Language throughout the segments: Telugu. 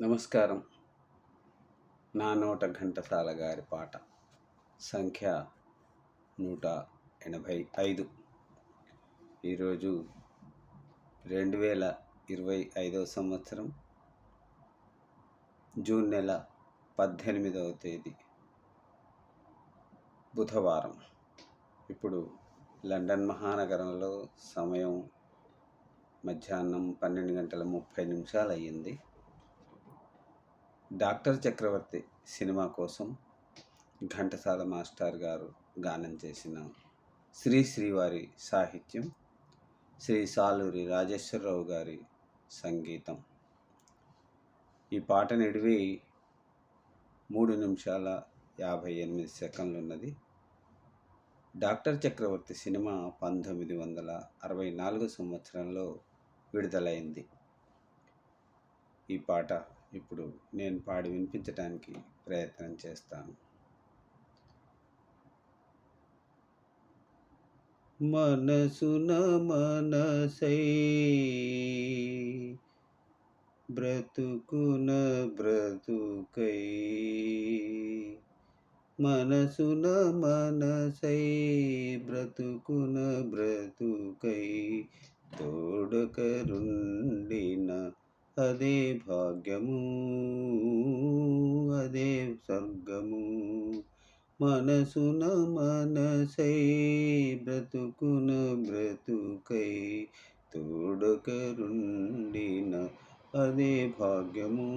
నమస్కారం. నా నోట ఘంటసాల గారి పాట సంఖ్య నూట ఎనభై ఐదు. ఈరోజు రెండు వేల ఇరవై ఐదవ సంవత్సరం జూన్ నెల పద్దెనిమిదవ తేదీ బుధవారం. ఇప్పుడు లండన్ మహానగరంలో సమయం మధ్యాహ్నం పన్నెండు గంటల ముప్పై నిమిషాలు అయ్యింది డాక్టర్ చక్రవర్తి సినిమా కోసం ఘంటసాల మాస్టర్ గారు గానం చేసిన శ్రీ శ్రీవారి సాహిత్యం శ్రీ సాలూరి రాజేశ్వరరావు గారి సంగీతం. ఈ పాట నిడివి మూడు నిమిషాల యాభై ఎనిమిది సెకండ్లు ఉన్నది డాక్టర్ చక్రవర్తి సినిమా పంతొమ్మిది వందల అరవై నాలుగు సంవత్సరంలో విడుదలైంది. ఈ పాట ఇప్పుడు నేను పాడి వినిపించడానికి ప్రయత్నం చేస్తాను. మనసున మనసై బ్రతుకున బ్రతుకై మనసున మనసై బ్రతుకున బ్రతుకై తోడకరుండిన అదే భాగ్యము అదే స్వర్గము. మనసున మనసై బ్రతుకున బ్రతుకై తోడకరుండిన అదే భాగ్యము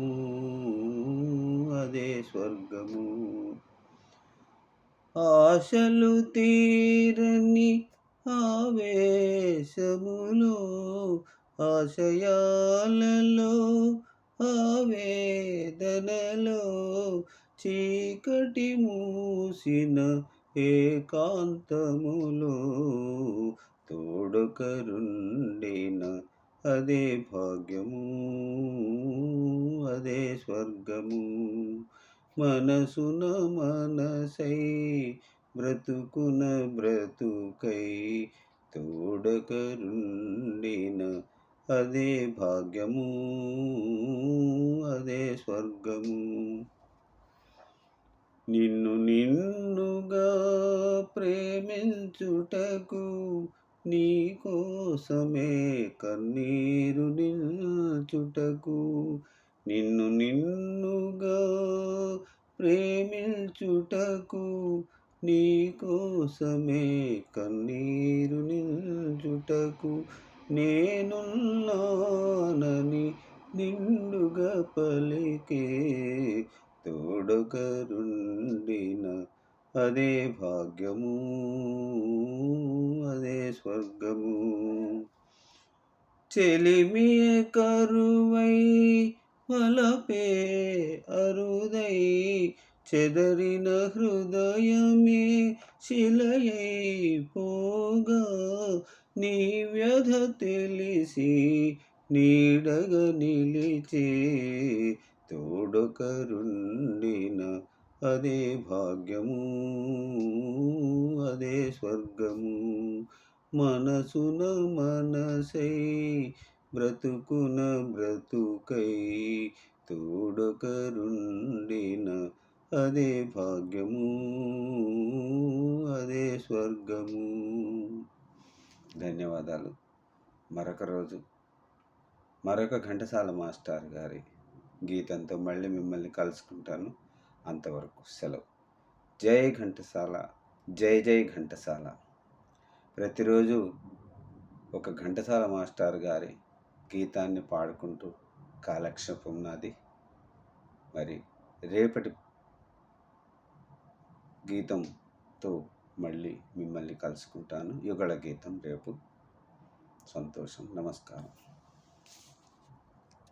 అదే స్వర్గము. ఆశలు తీరని ఆవేశములో ఆశయాలలో ఆవేదనలో చీకటి మూసిన ఏకాంతములో తోడుకరుండిన అదే భాగ్యము అదే స్వర్గము. మనసున మనసై బ్రతుకున బ్రతుకై తోడకరుండిన అదే భాగ్యము అదే స్వర్గము. నిన్ను నిన్నుగా ప్రేమించుటకు నీ కోసమే కన్నీరు నిల్చుటకు. నిన్ను నిన్నుగా ప్రేమించుటకు నీ కోసమే కన్నీరు నిల్చుటకు. నేనున్నానని నిండుగా పలికే తోడుకరుండిన అదే భాగ్యము అదే స్వర్గము. చెలిమి కరువై వలపే అరుదై చెదరిన హృదయమే శిలయై పోగా నీ వ్యధ తెలిసి నీడగ నిలిచే తోడకరుండిన అదే భాగ్యము అదే స్వర్గము. మనసున మనసై బ్రతుకున బ్రతుకై తోడకరుండిన అదే భాగ్యము అదే స్వర్గము. ధన్యవాదాలు. మరొక రోజు. మరొక ఘంటసాల మాస్టర్ గారి గీతంతో మళ్ళీ మిమ్మల్ని కలుసుకుంటాను. అంతవరకు సెలవు. జై ఘంటసాల జై జై ఘంటసాల. ప్రతిరోజు ఒక ఘంటసాల మాస్టర్ గారి గీతాన్ని పాడుకుంటూ కాలక్షేపం నాది. మరి రేపటి గీతంతో మళ్ళీ మిమ్మల్ని కలుసుకుంటాను. యుగళ గీతం రేపు. సంతోషం. నమస్కారం.